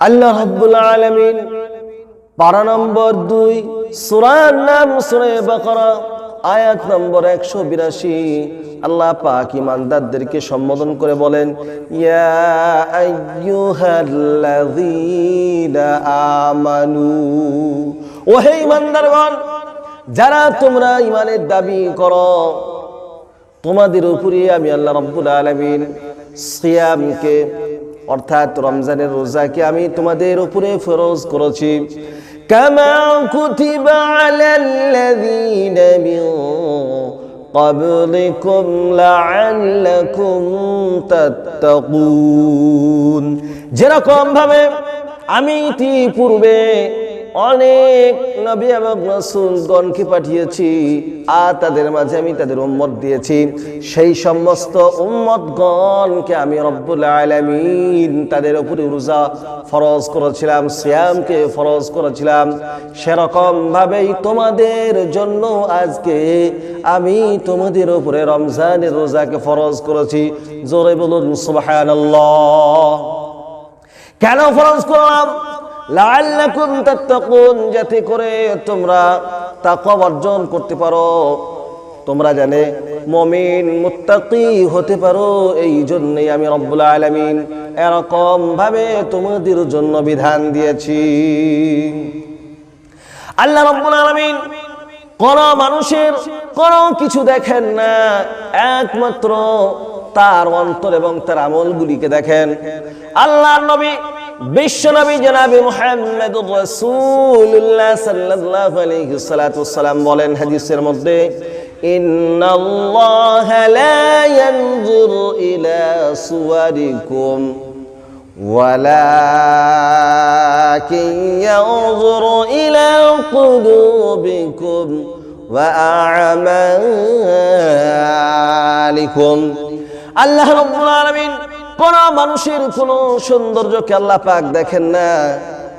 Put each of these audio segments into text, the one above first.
আল্লাহ আলামিন পারা নম্বর দুই সুরার নাম সুরে বাকরা, আয়াত নম্বর একশো বিরাশি। আল্লাহ পাক ইমানদারদেরকে সম্বোধন করে বলেন আমানু। ও হে ইমানদারগণ যারা তোমরা ইমানের দাবি করো, তোমাদের উপরে আমি আল্লাহ রাব্বুল আলামিন সিয়ামকে অর্থাৎ রমজানের রোজাকে আমি তোমাদের উপরে ফরজ করেছি কামা কুতিবা আলাল্লাযীনা মিন قبلكم لعلكم تتقون যেরকম ভাবে আমি ইতিপূর্বে অনেক নবী এবং রসুলগণকে পাঠিয়েছি? আর তাদের মাঝে আমি তাদের উম্মত দিয়েছি। সেই সমস্ত উম্মতগণকে আমি রব্বুল আলামিন তাদের উপরে রোজা ফরজ করেছিলাম, সিয়ামকে ফরজ করেছিলাম। সেরকম ভাবেই তোমাদের জন্য আজকে আমি তোমাদের উপরে রমজানের রোজাকে ফরজ করেছি। জোরে বলুন সুবহানাল্লাহ। কেন ফরজ করলাম? লাআল্লাকুম তাত্তাকুন, যাতে করে তোমরা তাকওয়া অর্জন করতে পারো। তোমরা জানে, মমিন, মুত্তাকি হতে পারো এই জন্যই আমি রব্বুল আলামিন এরকম ভাবে তোমাদের জন্য বিধান দিয়েছি। আল্লাহ রব্বুল আলামিন কোন মানুষের কোন কিছু দেখেন না, একমাত্র তার অন্তর এবং তার আমলগুলিকে দেখেন। আল্লাহর নবী বিশ্ব নবী জনাবি মুহাম্মদুর রাসূলুল্লাহ সাল্লাল্লাহু আলাইহি সাল্লাতু সাল্লাম বলেন হাদিসের মধ্যে ইন্নাল্লাহা লা ইয়ানজুরু ইলা সুওয়ারিকুম ولكن ينظر إلى قلوبكم وأعمالكم আল্লাহ রব্বুল আলামিন কোন মানুষের কোন সৌন্দর্যকে আল্লাহ পাক দেখেন না।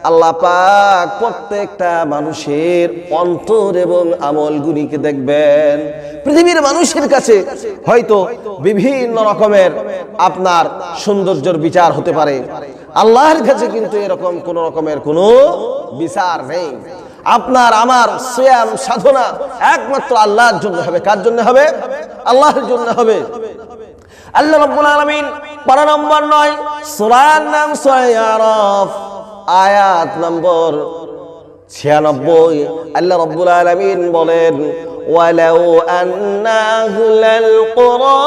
আল্লাহ পাক প্রত্যেকটা মানুষের অন্তর এবং আমলগুলিকে দেখবেন। পৃথিবীর মানুষের কাছে হয়তো বিভিন্ন রকমের আপনার সৌন্দর্যের বিচার হতে পারে। আল্লাহর কাছে কিন্তু এরকম কোন রকমের কোনো বিচার নেই। আপনার আমার শ্যাম সাধনা একমাত্র আল্লাহর জন্য হবে। কার জন্য হবে? আল্লাহর জন্য হবে। আল্লাহ রাব্বুল আলামিন পারা নম্বর নয় সূরার নাম সূরা আরাফ আয়াত নম্বর 96 আল্লাহ রাব্বুল আলামিন বলেন ولو أن أهل القرى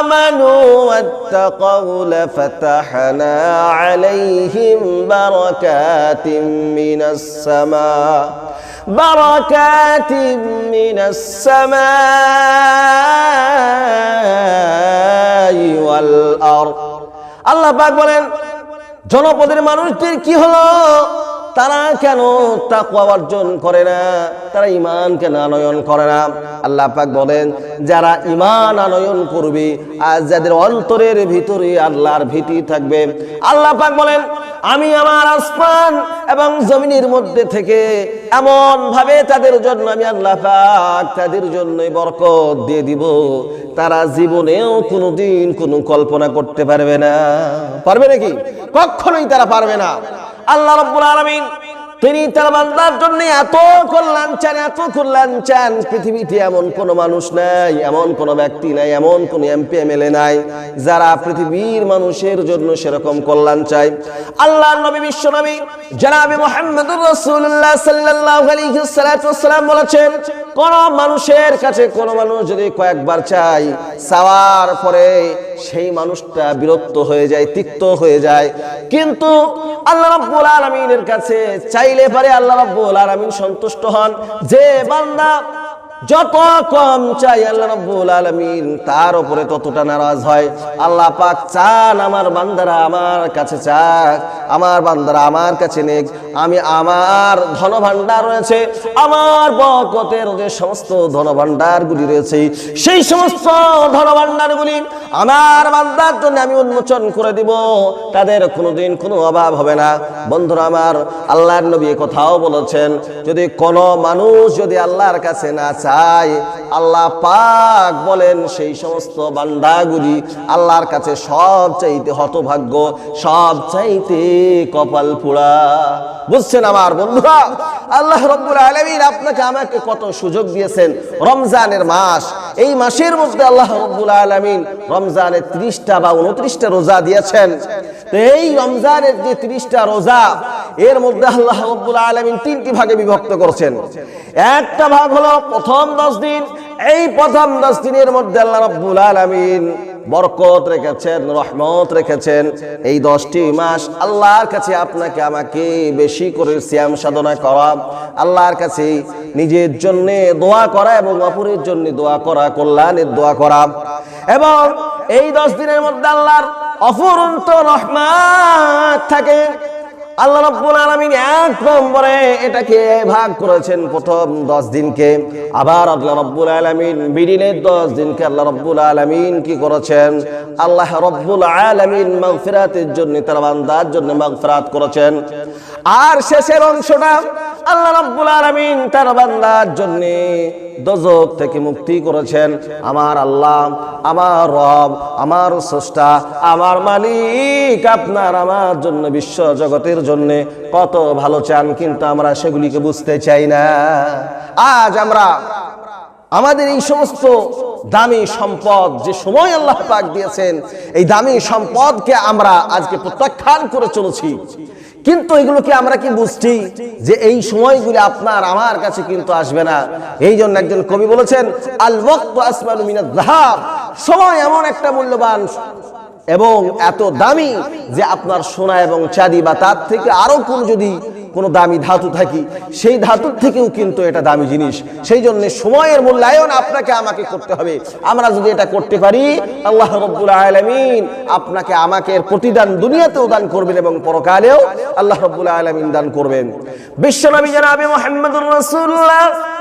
آمنوا واتقوا لفتحنا عليهم بركات من السماء بركات من السماء والأرض আল্লাহ পাক বলেন জনপদের মানুষদের কি হলো তারা কেন তাকওয়া অর্জন করে না? তারা ইমান কেন আনয়ন করে না। আল্লাহ পাক বলেন, যারা ইমান আনয়ন করবে আর যাদের অন্তরের ভিতরে আল্লাহর ভীতি থাকবে, আল্লাহ পাক বলেন, আমি আমার আসমান এবং জমিনের মধ্যে থেকে এমন ভাবে তাদের জন্য আমি আল্লাহ পাক তাদের জন্য বরকত দিয়ে দিব। তারা জীবনেও কোনোদিন কোনো কল্পনা করতে পারবে না। পারবে নাকি? কখনোই তারা পারবে না। আল্লাহ রব্বুল আলামিন, তিনি তার বান্দার জন্য এত কল্যাণ চান, এত কল্যাণ চান। পৃথিবীতে এমন কোন মানুষ নাই, এমন কোন ব্যক্তি নাই, এমন কোন এমপি, এমএলএ নাই, যারা পৃথিবীর মানুষের জন্য সেরকম কল্যাণ চায়। আল্লাহ নবী, বিশ্ব নবী, জনাবি মুহাম্মদুর রাসূলুল্লাহ সাল্লাল্লাহু আলাইহি সাল্লাম বলেছেন কোন মানুষের কাছে কোন মানুষ যদি কয়েকবার চাই চাওয়ার পরে সেই মানুষটা বিরক্ত হয়ে যায়, তিক্ত হয়ে যায়। কিন্তু আল্লাহ রাব্বুল আলামিনের কাছে চাইলে পারে আল্লাহ রাব্বুল আলামিন সন্তুষ্ট হন। যে বান্দা যত কম চাই আল্লাহ রাব্বুল আলামিন, তার উপরে ততটা নারাজ হয়। আল্লাহ পাক চান আমার বান্দারা আমার কাছে চাক আমার বান্দারা আমার কাছে নেক, আমি আমার ধন ভান্ডার রয়েছে, আমার বকতের যে সমস্ত ধন ভান্ডারগুলি রয়েছে, সেই সমস্ত ধন ভান্ডারগুলি আমার বান্দার জন্য আমি উন্মোচন করে দিব, তাদের কোনোদিন কোনো অভাব হবে না। বন্ধুরা আমার, আল্লাহর নবী কথাও বলেছেন, যদি কোনো মানুষ যদি আল্লাহর কাছে না চায় চায়। আল্লাহ পাক বলেন, সেই সমস্ত বান্দাগুলি আল্লাহর কাছে সব চাইতে হতভাগ্য, সব চাইতে কপাল পোড়া বুঝছেন আমার বন্ধুরা? আল্লাহ রব্বুল আলমিন আপনাকে আমাকে কত সুযোগ দিয়েছেন রমজানের মাস। এই মাসের মধ্যে আল্লাহ রব্বুল আলমিন রমজানের ত্রিশটা বা উনত্রিশটা রোজা দিয়েছেন। তো এই রমজানের যে ত্রিশটা রোজা এর মধ্যে আল্লাহ রব্বুল আলমিন তিনটি ভাগে বিভক্ত করছেন। একটা ভাগ হলো প্রথম দশ দিন, এই প্রথম দশ দিনের মধ্যে আল্লাহ রব্বুল আলমিন বরকত রেখেছেন, রহমত রেখেছেন। এই দশটি মাস আল্লাহর কাছে আপনাকে আমাকে বেশি করে শ্যাম সাধনা করা, আল্লাহর কাছে নিজের জন্য দোয়া করা এবং অপরের জন্য দোয়া করা, কল্যাণের দোয়া করা। এবং এই দশ দিনের মধ্যে আল্লাহর অফুরন্ত রহমান থাকে। আল্লাহ রাব্বুল আলামিন এক নম্বরে এটাকে ভাগ করেছেন প্রথম দশ দিনকে। আবার আল্লাহ রাব্বুল আলামিন বিডিনের দশ দিনকে আল্লাহ রাব্বুল আলামিন কি করেছেন? আল্লাহ রাব্বুল আলামিন মাগফিরাতের জন্য, তার বান্দার জন্য মাগফিরাত করেছেন। আর শেষের অংশটা আল্লাহ রাব্বুল আলামিন তার বান্দার জন্য দজক থেকে মুক্তি করেছেন। আমার আল্লাহ, আমার রব, আমার স্রষ্টা, আমার মালিক, আপনার আমার জন্য বিশ্ব জগতের জন্য কত ভালো চান, কিন্তু আমরা সেগুলিকে বুঝতে চাই না। আজ আমরা আমাদের এই সমস্ত দামি সম্পদ যে সময় আল্লাহ পাক দিয়েছেন, এই দামি সম্পদকে আমরা আজকে প্রত্যাখ্যান করে চলেছি। কিন্তু এগুলোকে আমরা কি বুঝছি? যে এই সময়গুলি আপনার, আমার কাছে কিন্তু আসবে না। এই জন্য একজন কবি বলেছেন আল ওয়াক্ত আসমানু সময় এমন একটা মূল্যবান এবং এত দামি যে আপনার সোনা এবং চাঁদি বা তার থেকে আরও কোন যদি কোনো দামি ধাতু থাকি, সেই ধাতুর থেকেও কিন্তু এটা দামি জিনিস। সেই জন্য সময়ের মূল্যায়ন আপনাকে আমাকে করতে হবে। আমরা যদি এটা করতে পারি, আল্লাহ রব্বুল আলমিন আপনাকে আমাকে প্রতিদান দুনিয়াতেও দান করবেন এবং পরকালেও আল্লাহ রব্বুল আলমিন দান করবেন। বিশ্বনবী জনাবে মোহাম্মদুর রাসূলুল্লাহ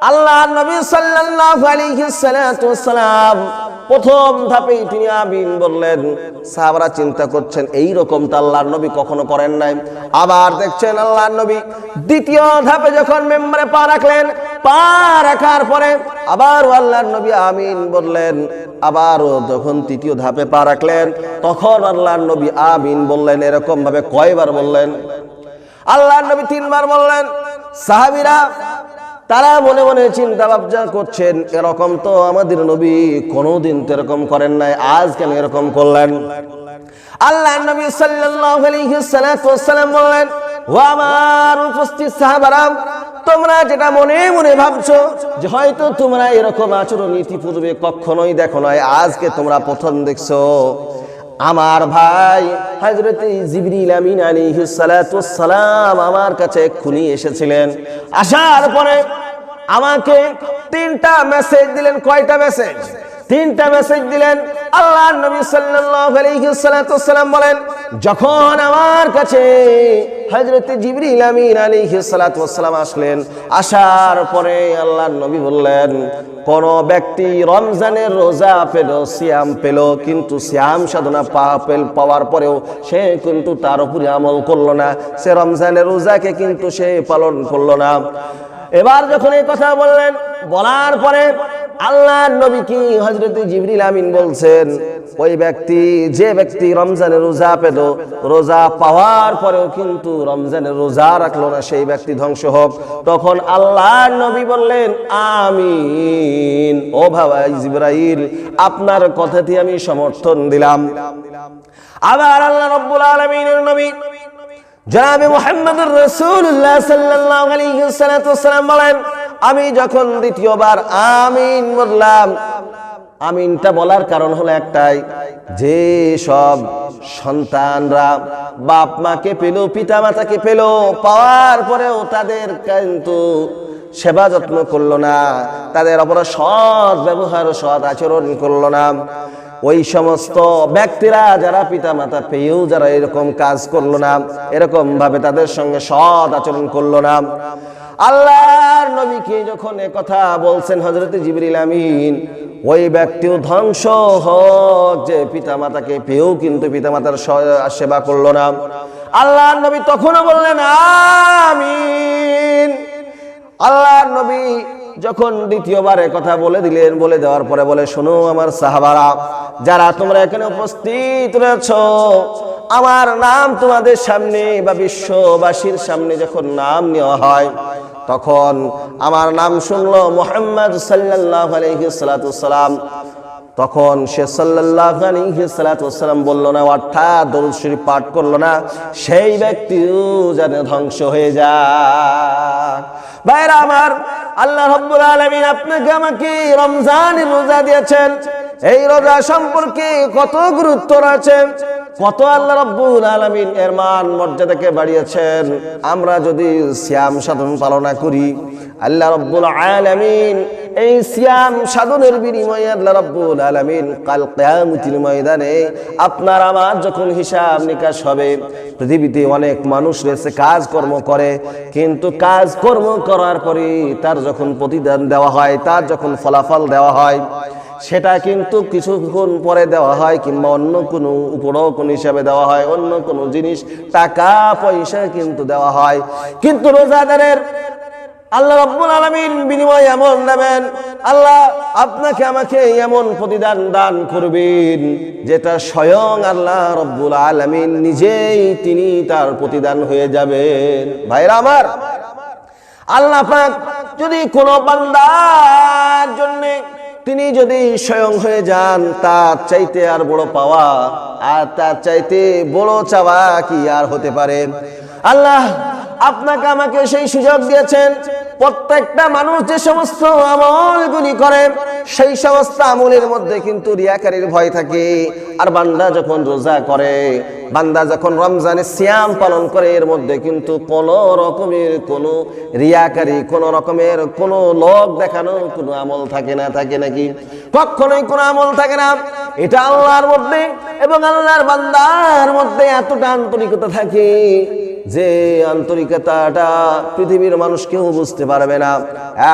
আল্লাহ নবী সাল্লাল্লাহু আলাইহি সাল্লাতু ওয়াসসালাম প্রথম ধাপেই তিনি আমিন বললেন। সাহাবারা চিন্তা করছেন, এই রকম তো আল্লাহর নবী কখনো করেন নাই। আবার দেখছেন আল্লাহর নবী দ্বিতীয় ধাপে যখন মেম্বারে পা রাখলেন, পা রাখার পরে আবার আল্লাহর নবী আমিন বললেন। আবারও যখন তৃতীয় ধাপে পা রাখলেন, তখন আল্লাহর নবী আমিন বললেন এরকম ভাবে কয়বার বললেন? আল্লাহর নবী তিনবার বললেন। সাহাবিরা তারা মনে মনে চিন্তা ভাবনা করছেন, এরকম তো আমাদের নবী কোনোদিন তো এরকম করেন নাই, আজ কেন এরকম করলেন? আল্লাহ নবী সাল্লাম বললেন, ও আমার উপস্থিত সাহাবারা, তোমরা যেটা মনে মনে ভাবছ, যে হয়তো তোমরা এরকম আচরণ ইতিপূর্বে কখনোই দেখো নয় আজকে তোমরা প্রথম দেখছ। আমার ভাই হজরত জিবরিল আমিন সালাম আমার কাছে খুনি এসেছিলেন। আসার পরে আমাকে তিনটা মেসেজ দিলেন। কয়টা মেসেজ তিনটা মেসেজ দিলেন। আল্লাহ নবী সাল্লাম বলেন, যখন আমার কাছে হযরত জিবরিল আমিন আলাইহি সাল্লাতু সালাম আসলেন, আসার পরে আল্লাহ নবী বললেন, কোন ব্যক্তি রমজানের রোজা পেল, সিয়াম পেল, কিন্তু সিয়াম সাধনা পেল পাওয়ার পরেও সে কিন্তু তার উপরে আমল করল না। সে রমজানের রোজাকে কিন্তু সে পালন করল না। এবার যখন এই কথা বললেন, বলার পরে আল্লাহ নবী কি হজরত জিবরিল আমিন বলছেন? ওই ব্যক্তি, যে ব্যক্তি রমজানের রোজা পেল, রোজা পাওয়ার পরেও কিন্তু রমজানের রোজা রাখল না, সেই ব্যক্তি ধ্বংস হোক। তখন আল্লাহ নবী বললেন, আমিন। ও ভাবা জিব্রাইল, আপনার কথাটি আমি সমর্থন দিলাম। আবার আল্লাহ রব্বুল আলমিনের নবী জনাবে মোহাম্মদুর রসুল্লাহ সাল্লাল্লাহু আলাইহি সাল্লাম বলেন আমি যখন দ্বিতীয়বার আমিন বললাম, আমিনটা বলার কারণ হলো একটাই, যে সব সন্তানরা বাপ মাকে পেল পিতা মাতাকে পেল, পাওয়ার পরেও তাদের কিন্তু সেবা যত্ন করল না, তাদের অপর সৎ ব্যবহার, সৎ আচরণ করল না। ওই সমস্ত ব্যক্তিরা যারা পিতা মাতা পেয়েও যারা এরকম কাজ করল না এরকম ভাবে তাদের সঙ্গে সৎ আচরণ করল না। আল্লাহর নবীকে যখন কথা বলছেন হজরত জিবরিল আমিন, ওই ব্যক্তিও ধ্বংস হোক, যে পিতামাতাকে পেয়েও কিন্তু পিতামাতার স- সেবা করল না। আল্লাহর নবী তখনও বললেন, আমিন। আল্লাহর নবী যখন দ্বিতীয়বার কথা বলে দিলেন, বলে দেওয়ার পরে বলে, শোনো আমার সাহাবারা, যারা তোমরা এখানে উপস্থিত রয়েছ আমার নাম তোমাদের সামনে বা বিশ্ববাসীর সামনে যখন নাম নেওয়া হয়, তখন আমার নাম শুনলো মোহাম্মদ সাল্লাহ আলহিসাল্লাম তখন সে সাল্লাল্লাহু আলাইহি সাল্লাতু ওয়াসাল্লাম না, অর্থাৎ দরুদ শরীফ পাঠ করল না, সেই ব্যক্তিও যেন ধ্বংস হয়ে যায়। ভাইরা আমার, আল্লাহ রাব্বুল আলামিন আপনাকে আমাকে রমজানের রোজা দিয়েছেন। এই রোজা সম্পর্কে কত গুরুত্ব রয়েছে? কত আল্লাহ রাব্বুল আলামিন এর মান মর্যাদাকে বাড়িয়েছেন। আমরা যদি সিয়াম সাধন পালনা করি, আল্লাহ রাব্বুল আলামিন এই সিয়াম সাধনের বিনিময়ে আল্লাহ রাব্বুল আলামিন কাল কিয়ামতের ময়দানে আপনার আমার যখন হিসাব নিকাশ হবে, পৃথিবীতে অনেক মানুষ রয়েছে, কাজকর্ম করে, কিন্তু কাজকর্ম করার পরে তার যখন প্রতিদান দেওয়া হয়, তার যখন ফলাফল দেওয়া হয় সেটা কিন্তু কিছুক্ষণ পরে দেওয়া হয় কিংবা অন্য কোনো উপরও কোনো হিসাবে দেওয়া হয়, অন্য কোনো জিনিস, টাকা, পয়সা কিন্তু দেওয়া হয়। কিন্তু রোজাদারের আল্লাহ রব্বুল আলমিন বিনিময় এমন দেবেন আল্লাহ আপনাকে আমাকে এমন প্রতিদান দান করবেন যেটা স্বয়ং আল্লাহ রব্বুল আলমিন নিজেই তিনি তার প্রতিদান হয়ে যাবেন। ভাইরা আমার, আল্লাহ পাক যদি কোনো বান্দার জন্যে তিনি যদি স্বয়ং হয়ে যান, তার চাইতে আর বড় পাওয়া, আর তার চাইতে বড় চাওয়া কি আর হতে পারে? আল্লাহ আপনাকে আমাকে সেই সুযোগ দিয়েছেন, প্রত্যেকটা মানুষ যে সমস্ত আমলগুলি করে সেই সমস্ত আমলের মধ্যে কিন্তু রিয়াকারীর ভয় থাকে। আর বান্দা যখন রোজা করে, বান্দা যখন রমজানে সিয়াম পালন করে, এর মধ্যে কিন্তু কোন রকমের কোনো রিয়াকারী, কোন রকমের কোনো লোক দেখানো, কোনো আমল থাকে না, থাকে নাকি? কখনোই কোনো আমল থাকে না। এটা আল্লাহর মধ্যে এবং আল্লাহর বান্দার মধ্যে এতটা আন্তরিকতা থাকে। যে আন্তরিকতাটা পৃথিবীর মানুষ কেউ বুঝতে পারবে না,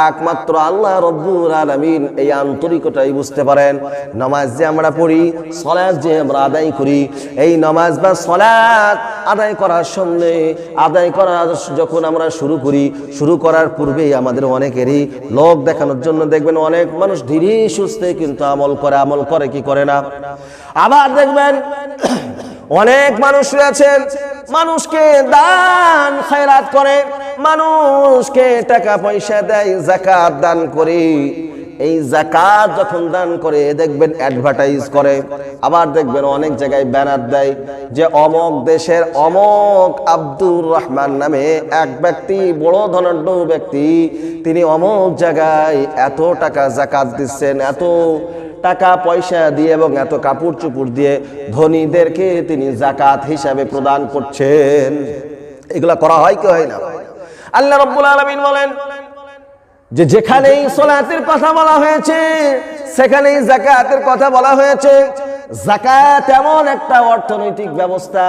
একমাত্র আল্লাহ রব্বুল আলামিন এই আন্তরিকতাই বুঝতে পারেন। নামাজ যে আমরা পড়ি সলাদ যে আমরা আদায় করি, এই নামাজ বা সলাদ আদায় করার সামনে, আদায় করার যখন আমরা শুরু করি, শুরু করার পূর্বেই আমাদের অনেকেরই লোক দেখানোর জন্য দেখবেন অনেক মানুষ ধীরে সুস্থে কিন্তু আমল করে আমল করে কি করে না? আবার দেখবেন অনেক মানুষ রয়েছেন মানুষকে দান, খয়রাত করে। মানুষকে টাকা পয়সা দেয় জাকাত দান করে। এই জাকাত যখন দান করে, দেখবেন অ্যাডভার্টাইজ করে। আবার দেখবেন অনেক জায়গায় ব্যানার দেয় যে অমক দেশের অমক আব্দুর রহমান নামে এক ব্যক্তি, বড় ধনাঢ্য ব্যক্তি। তিনি অমক জায়গায় এত টাকা জাকাত দিচ্ছেন, এত টাকা, পয়সা দিয়ে এবং এত কাপড় চুপুর দিয়ে ধনীদেরকে তিনি জাকাত হিসাবে প্রদান করছেন। এগুলা করা হয় কি হয় না? আল্লাহ রব্বুল আলমিন বলেন যে যেখানেই সোলাতের কথা বলা হয়েছে, সেখানেই জাকাতের কথা বলা হয়েছে। জাকাত এমন একটা অর্থনৈতিক ব্যবস্থা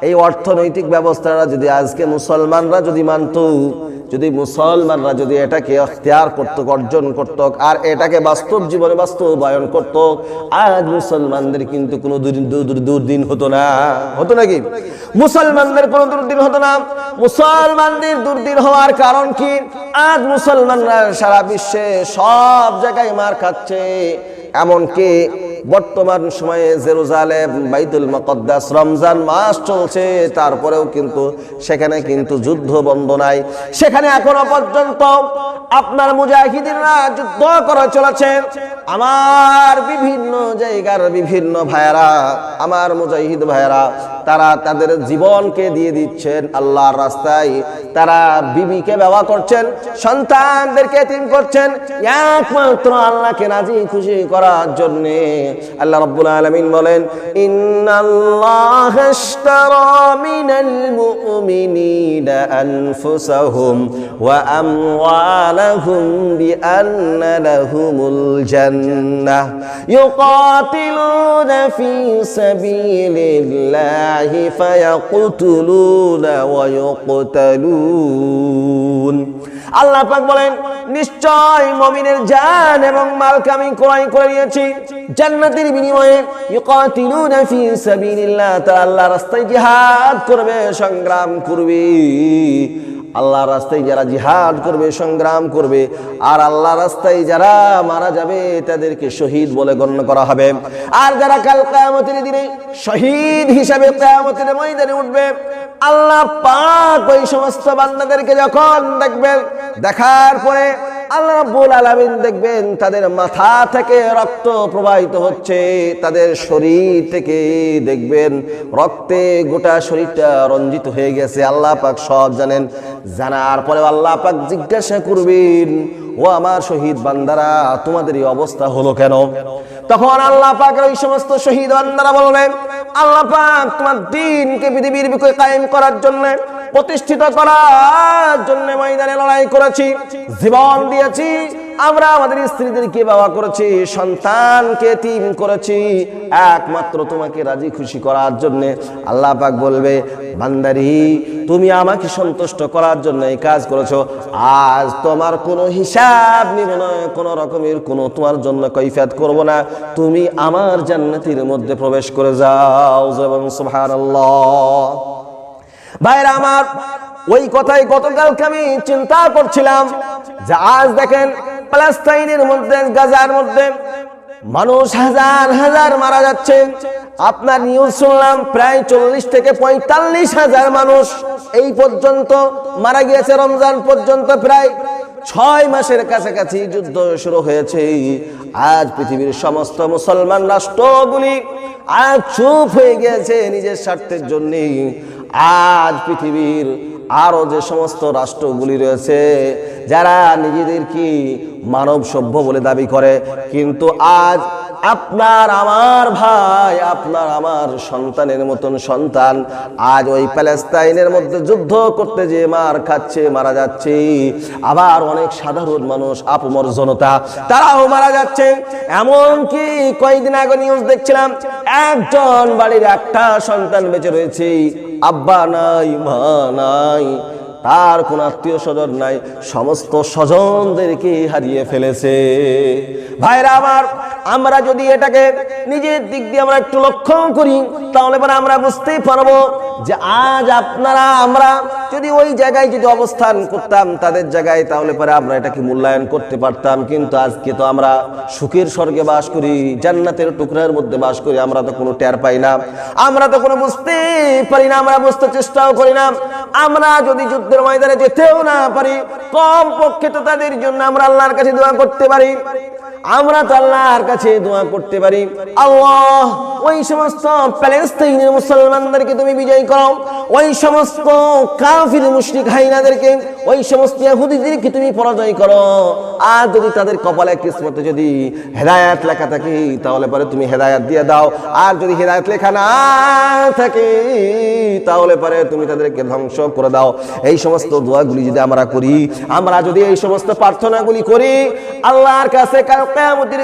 এই অর্থনৈতিক ব্যবস্থাটা যদি আজকে মুসলমানরা যদি মানত, যদি মুসলমানরা যদি এটাকে অখতিয়ার করত অর্জন করত, আর এটাকে বাস্তব জীবনে বাস্তবায়ন করত, আজ মুসলমানদের কিন্তু কোনো দুর্দিন দুর- দুর্দিন হতো না। হতো নাকি? মুসলমানদের কোনো দুর্দিন হতো না। মুসলমানদের দুর্দিন হওয়ার কারণ কি? আজ মুসলমানরা সারা বিশ্বে সব জায়গায় মার খাচ্ছে। এমনকি বর্তমান সময়ে জেরুজালেম, বাইতুল মকদ্দাস, রমজান মাস চলছে, তারপরেও কিন্তু সেখানে কিন্তু যুদ্ধ বন্ধ নাই। সেখানে এখনও পর্যন্ত আপনার মুজাহিদিনরা যুদ্ধ করে চলেছে। আমার বিভিন্ন জায়গার বিভিন্ন ভাইরা আমার মুজাহিদ ভাইরা তারা তাদের জীবনকে দিয়ে দিচ্ছেন আল্লাহর রাস্তায়। তারা বিবিকে ব্যবহার করছেন, সন্তানদেরকে তিন করছেন। একমাত্র আল্লাহকে রাজি খুশি করার জন্য আল্লাহ রাব্বুল আলামিন বলেন, ইন্নাল্লাহ ইশতারা মিনাল মুমিনিনা আনফুসাহুম ওয়া আমওয়ালাহুম বিআন্না লাহুমুল জান্নাহ ইউকাতিলুনা ফি সাবিলিল্লাহ الله فيقتلون ويقتلون আল্লাহ পাক বলেন নিশ্চয় মমিনের জান এবং মালকে আমি ক্রয় করে নিয়েছি জান্নাতের বিনিময়ে ইউকাতিলুনা ফি সাবিলিল্লাহ তারা আল্লাহর রাস্তায় জিহাদ করবে সংগ্রাম করবে আল্লাহর রাস্তায় যারা জিহাদ করবে, সংগ্রাম করবে, আর আল্লাহ রাস্তায় যারা মারা যাবে, তাদেরকে শহীদ বলে গণ্য করা হবে। আর যারা কাল কায়ামতের দিনে শহীদ হিসাবে কায়ামতের ময়দানে উঠবে, আল্লাহ পাক ওই সমস্ত বান্দাদেরকে যখন দেখবেন, দেখার পরে আল্লাহ রাব্বুল আলামিন দেখবেন তাদের মাথা থেকে রক্ত প্রবাহিত হচ্ছে, তাদের শরীর থেকে দেখবেন রক্তে গোটা শরীরটা রঞ্জিত হয়ে গেছে। আল্লাহ পাক সব জানেন। জানার পরে আল্লাহ পাক জিজ্ঞাসা করবেন, ও আমার শহীদ বান্দারা, তোমাদের এই অবস্থা হলো কেন? তখন আল্লাহ পাক ওই সমস্ত শহীদ বান্দারা বলবেন, আল্লাহ পাক তোমার দিনকে পৃথিবীর বুকে কায়েম করার জন্য, প্রতিষ্ঠিত করার জন্য ময়দানে লড়াই করেছি, জীবন দিয়েছি আমরা আমাদের স্ত্রীদেরকে বাবা করেছি, সন্তানকে তিন করেছি, একমাত্র তোমাকে রাজি খুশি করার জন্যে। আল্লাহ পাক বলবে, বান্দারি, তুমি আমাকে সন্তুষ্ট করার জন্য এই কাজ করেছ। আজ তোমার কোনো হিসাব নিব না, কোনো রকমের কোনো তোমার জন্য কৈফিয়ত করব না। তুমি আমার জান্নাতের মধ্যে প্রবেশ করে যাও এবং সুবহানাল্লাহ। ভাইরা আমার, ওই কথাই গতকালকে আমি চিন্তা করছিলাম যে আজ দেখেন প্যালেস্তাইনের মধ্যে, গাজার মধ্যে মানুষ হাজার হাজার মারা যাচ্ছে। আপনার নিউজ শুনলাম, প্রায় চল্লিশ থেকে পঁয়তাল্লিশ হাজার মানুষ এই পর্যন্ত মারা গিয়েছে, রমজান পর্যন্ত প্রায় ছয় মাসের কাছাকাছি যুদ্ধ শুরু হয়েছে। আজ পৃথিবীর সমস্ত মুসলমান রাষ্ট্রগুলি আজ চুপ হয়ে গেছে নিজের স্বার্থের জন্যে। আজ পৃথিবীর আরও যে সমস্ত রাষ্ট্রগুলি রয়েছে, যারা নিজেদের কি মানব সভ্য বলে দাবি করে, কিন্তু আজ আপনার আমার ভাই, আপনার আমার সন্তানের মতন সন্তান, আজ ওই প্যালেস্তাইনের মধ্যে যুদ্ধ করতে যে মার খাচ্ছে, মারা যাচ্ছে, আবার অনেক সাধারণ মানুষ, আপমর জনতা, তারাও মারা যাচ্ছে। এমনকি কয়েকদিন আগে নিউজ দেখছিলাম, একজন বাড়ির একটা সন্তান বেঁচে রয়েছে। আব্বা নাই মা নাই তার কোন আত্মীয় স্বজন নাই, সমস্ত স্বজনদেরকে হারিয়ে ফেলেছে। ভাইরা আমার, আমরা যদি এটাকে নিজের দিক দিয়ে আমরা একটু লক্ষ্য করি, তাহলে পরে আমরা বুঝতেই পারব যে আজ আপনারা, আমরা যদি ওই জায়গায় যদি অবস্থান করতাম, তাদের জায়গায় তাহলে পরে আমরা এটাকে মূল্যায়ন করতে পারতাম। কিন্তু আজকে তো আমরা সুখের স্বর্গে বাস করি, জান্নাতের টুকরার মধ্যে বাস করি, আমরা তো কোনো টের পাই না। আমরা তো কোনো বুঝতেই পারি না, আমরা বুঝতে চেষ্টাও করি না। আমরা যদি যুদ্ধের ময়দানে যেতেও না পারি কম পক্ষে তো তাদের জন্য আমরা আল্লাহর কাছে দোয়া করতে পারি। আমরা তো আল্লাহর কাছে দোয়া করতে পারি। আল্লাহ, ওই সমস্ত প্যালেস্তাইনের মুসলমানদেরকে তুমি বিজয় করো। ওই সমস্ত কাফির মুশরিক হাইনাদেরকে, ওই সমস্ত ইহুদিদেরকে তুমি পরাজয় করো। আর যদি তাদের কপালে কিসমতে যদি হেদায়াত লেখা থাকে, তাহলে পরে তুমি হেদায়াত দিয়ে দাও। আর যদি হেদায়াত লেখা না থাকে, তাহলে পরে তুমি তাদেরকে ধ্বংস করে দাও। এই সমস্ত দোয়াগুলি যদি আমরা করি, আমরা যদি এই সমস্ত প্রার্থনাগুলি করি আল্লাহর কাছে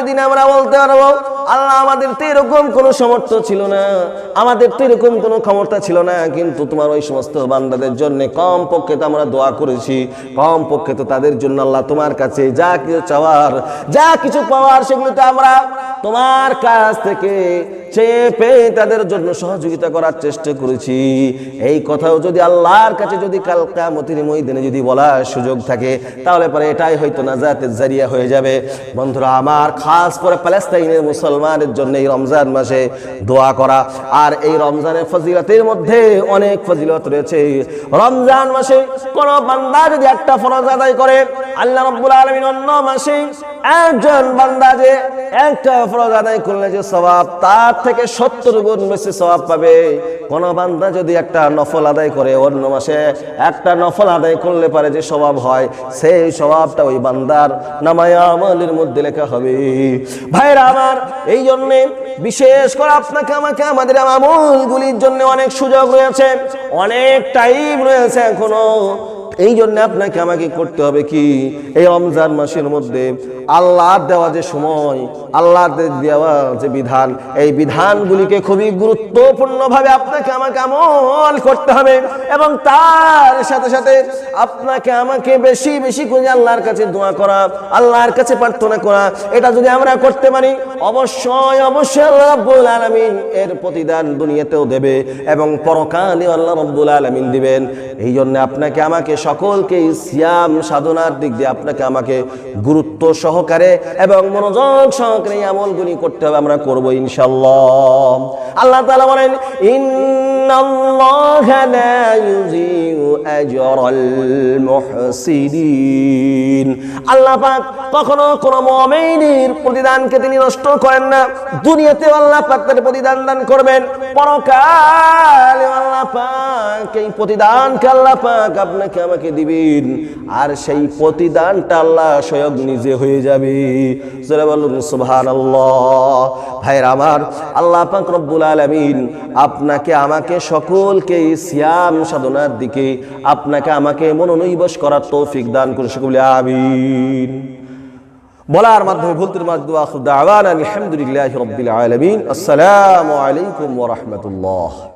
দিন আমরা বলতে পারব, আল্লাহ আমাদের তো এরকম কোনো সমর্থ ছিল না, আমাদের তো এরকম কোনো ক্ষমতা ছিল না, কিন্তু তোমার ওই সমস্ত বান্দাদের জন্য কম পক্ষে তো আমরা দোয়া করেছি কম পক্ষে তো তাদের জন্য আল্লাহ তোমার কাছে যা কিছু চাওয়ার, যা কিছু পাওয়ার সেগুলো তো আমরা তোমার কাছ থেকে চেয়ে পেয়ে তাদের জন্য সহযোগিতা করার চেষ্টা করেছি। এই কথাও যদি আল্লাহর কাছে যদি কাল কামতির ময়দানে যদি বলার সুযোগ থাকে, তাহলে পরে এটাই হয়তো নাজাতের জারিয়া হয়ে যাবে। বন্ধুরা, আমার খাস করে প্যালেস্তাইনের মুসলমানের জন্য এই রমজান মাসে দোয়া করা, আর এই রমজানের ফজিলতের মধ্যে অনেক ফজিলত রয়েছে। রমজান মাসে কোন বান্দা যদি একটা ফরজ আদায় করে, আল্লাহ রাব্বুল আলামিন অন্য মাসে একজন বান্দা যে একটা ফরজ আদায় করলে যে স্বভাব তার থেকে সত্তর গুণ বেশি স্বভাব পাবে। কোন বান্দা যদি একটা নফল আদায় করে, অন্য মাসে একটা নফল আদায় করলে পারে যে স্বভাব হয়, সেই স্বভাবটা ওই বান্দার নামায় আমলের মধ্যে লেখা হবে। ভাইরা আমার এই জন্যে বিশেষ করে আপনাকে, আমাকে, আমাদের আমলগুলির জন্য অনেক সুযোগ রয়েছে, অনেক টাইম রয়েছে এখনও। এই জন্য আপনাকে আমাকে করতে হবে কি? এই রমজান মাসের মধ্যে আল্লাহর দেওয়া যে সময় আল্লাহ দেওয়া যে বিধান, এই বিধানগুলিকে খুবই গুরুত্বপূর্ণভাবে আপনাকে আমাকে আমল করতে হবে এবং তার সাথে সাথে আপনাকে আমাকে বেশি বেশি করে আল্লাহর কাছে দোয়া করা, আল্লাহর কাছে প্রার্থনা করা, এটা যদি আমরা করতে পারি, অবশ্যই অবশ্যই আল্লাহ রাব্বুল আলামিন এর প্রতিদান দুনিয়াতেও দেবে এবং পরকালে আল্লাহ রাব্বুল আলামিন দিবেন। এই জন্য আপনাকে আমাকে সকলকে সিয়াম সাধনার দিক দিয়ে আপনাকে আমাকে গুরুত্ব সহকারে এবং মনোযোগ সহকারে আমলগুলি করতে হবে আমরা করব ইনশাআল্লাহ। আল্লাহ তাআলা বলেন আল্লাহ পাক কখনো প্রতিদানকে তিনি নষ্ট করেন না। দুনিয়াতে আল্লাহ পাক তার প্রতিদান দান করবেন। পরকালে আল্লাহ পাক এই আল্লাহ পাক আপনাকে আমাকে দিবেন, আর সেই প্রতিদানটা আল্লাহ স্বয়ং নিজে হয়ে যাবে। জোরে বলুন, সুবহানাল্লাহ। ভাইরা আমার, আল্লাহ পাক রব্বুল আলামিন আপনাকে, আমাকে সকলকে সিয়াম সাধনার দিকে আপনাকে, আমাকে মনোনৈবশ করার তৌফিক দান করে সকলে আমিন। বলার মাধ্যমে ভুলতুর মাধ্যমে আলহামদুলিল্লাহ রব্বিল আলামিন। আসসালামু আলাইকুম ওয়া রাহমাতুল্লাহ।